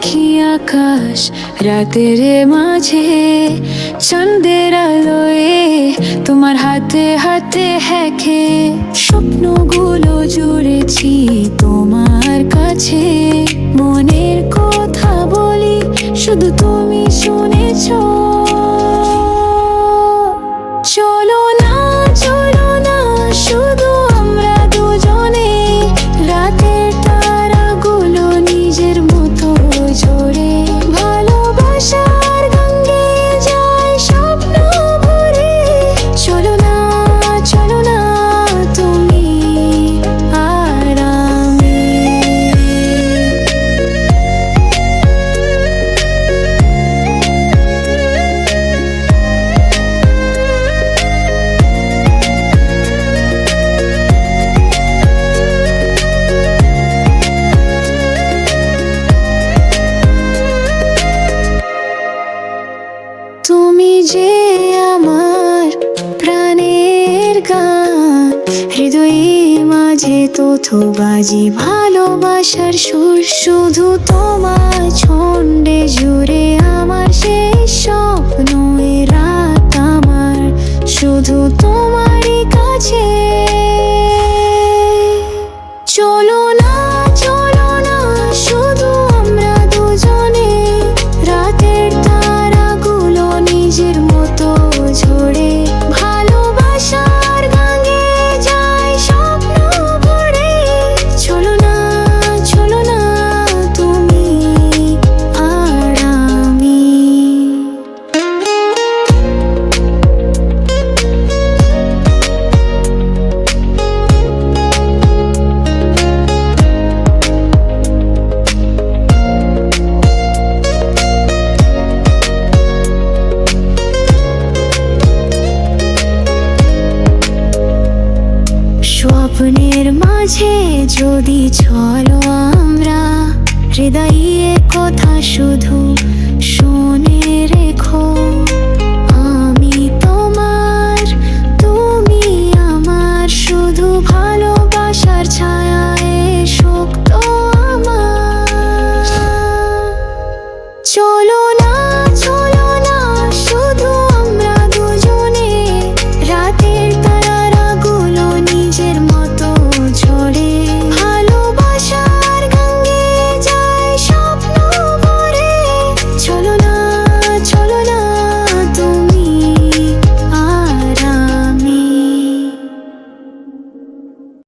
দেখি আকাশ রাতের মাঝে চন্দের আলোয়ে তোমার হাতে হাতে হ্যাকে। স্বপ্নগুলো জুড়েছি তোমার কাছে। মনের কথা বলি, শুধু তুমি শুনেছ। চলো না তোথবাজি ভালোবাসার সুর শুধু তোমার ছন্দে জুড়ে আ স্বপ্নের মাঝে যদি চলো আমরা, হৃদয়ে কথা শুধু শুনে রেখো। আমি তোমার, তুমি আমার, শুধু ভালোবাসার ছায়ায় শক্ত আমার। চলো